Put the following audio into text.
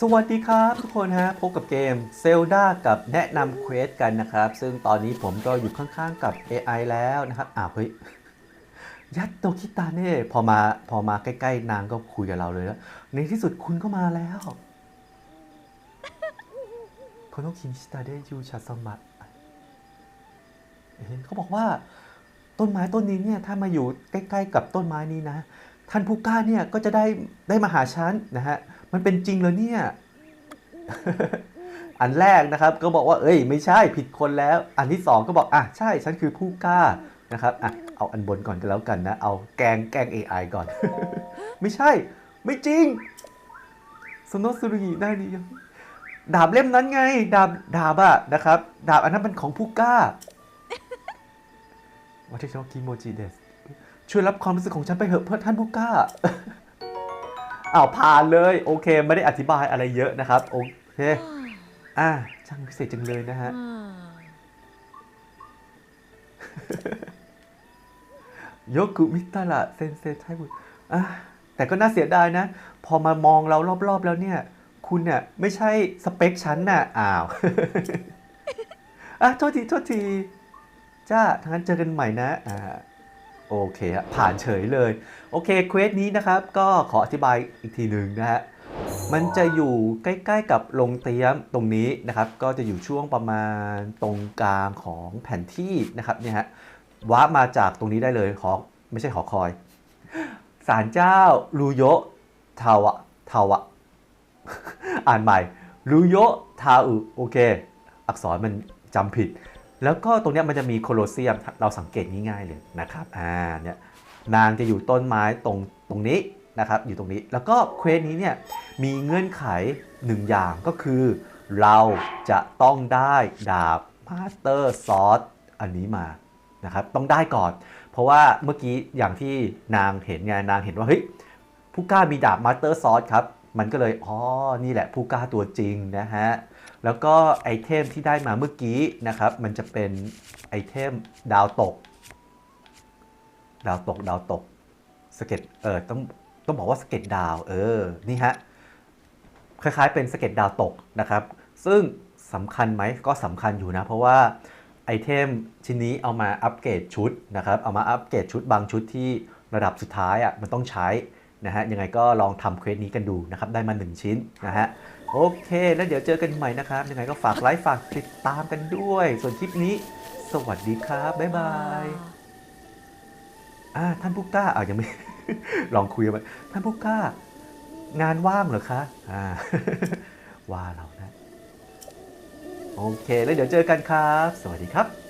สวัสดีครับทุกคนฮะพบกับเกม Zelda กับแนะนำเควสกันนะครับ ซึ่งตอนนี้ผมก็อยู่ข้างๆกับ AI แล้วนะครับอ้าวเฮ้ยยัตโตคิตาเน่พอมาพอมาใกล้ๆ นางก็คุยกับเราเลยแล้ว ในที่สุดคุณก็มาแล้วโคโนคิมชิตาเดยูชาสมะเห็นเขาบอกว่าต้นไม้ต้นนี้เนี่ยถ้ามาอยู่ใกล้ ๆ กับต้นไม้นี้นะ ท่านผู้กล้าเนี่ยก็จะได้ได้มาหาฉันนะฮะมันเป็นจริงเลยเนี่ยอันแรกนะครับก็บอกว่าเอ้ยไม่ใช่ผิดคนแล้ว อันที่สองก็บอกอะใช่ฉันคือผู้กล้านะครับอะเอาอันบนก่อนก็แล้วกันนะเอาแกงแกง AI ก่อน ไม่ใช่ ไม่จริงสโนสุรุกิได้ดียังดาบเล่มนั้นไง ดาบดาบอะนะครับ ดาบอันนั้นเป็นของผู้กล้าวัตโชคิโมจิเดส ช่วยรับความรู้สึกของฉันไปเถอะเพื่อท่านผู้กล้าอ้าวผ่านเลยโอเค ไม่ได้อธิบายอะไรเยอะนะครับ โอเค อ่าช่างพิเศษจังเลยนะฮะโยกุมิตาระเซนเซไทบุอะแต่ก็น่าเสียดายนะ พอมามองเรารอบๆแล้วเนี่ย คุณเนี่ยไม่ใช่สเปคฉันน่ะ อ้าวอะโทษทีโทษที จ้าทั้างนั้นเจอกันใหม่นะ อ่า โอเคฮะผ่านเฉยเลย โอเคเควสนี้นะครับ ก็ขออธิบายอีกทีหนึ่งนะฮะมันจะอยู่ใกล้ ๆ กับโรงเตียมตรงนี้นะครับ ก็จะอยู่ช่วงประมาณตรงกลางของแผนที่นะครับเนี่ยฮะว้ามาจากตรงนี้ได้เลยหอไม่ใช่หอคอยศาลเจ้ารูโยทาวะทาวะ อ่านใหม่รูโยทาอุโอเค อักษรมันจำผิด แล้วก็ตรงนี้มันจะมีโคลอเซียมเราสังเกตง่ายๆเลยนะครับอ่าเนี่ยนางจะอยู่ต้นไม้ตรงตรงนี้นะครับอยู่ตรงนี้แล้วก็เควสนี้เนี่ยมีเงื่อนไขหนึ่งอย่างก็คือ เราจะต้องได้ดาบมาสเตอร์ซอสอันนี้มานะครับต้องได้ก่อน เพราะว่าเมื่อกี้อย่างที่นางเห็นไงนางเห็นว่าเฮ้ยผู้กล้ามีดาบมาสเตอร์ซอสครับ มันก็เลย อ๋อ นี่แหละผู้กล้าตัวจริงนะฮะ แล้วก็ไอเทมที่ได้มาเมื่อกี้นะครับ มันจะเป็นไอเทมดาวตก ดาวตก ดาวตก สเก็ต เออ ต้อง ต้องบอกว่าสเก็ตดาว เออ นี่ฮะ คล้ายๆเป็นสเก็ตดาวตกนะครับ ซึ่งสำคัญไหม ก็สำคัญอยู่นะ เพราะว่าไอเทมชิ้นนี้เอามาอัปเกรดชุดนะครับ เอามาอัปเกรดชุดบางชุดที่ระดับสุดท้ายอะ มันต้องใช้ นะฮะยังไงก็ลองทำเควสนี้กันดูนะครับได้มา 1 ชิ้นนะฮะโอเค แล้วเดี๋ยวเจอกันใหม่นะครับ ยังไงก็ฝากไลค์ฝากติดตามกันด้วย ส่วนคลิปนี้ สวัสดีครับ บ๊ายบายอ่าท่านผู้กล้าอ่ายังไม่ ลองคุยกันไปท่านผู้กล้า งานว่างเหรอคะอ่าว่าเรานะ โอเค แล้วเดี๋ยวเจอกันครับ สวัสดีครับ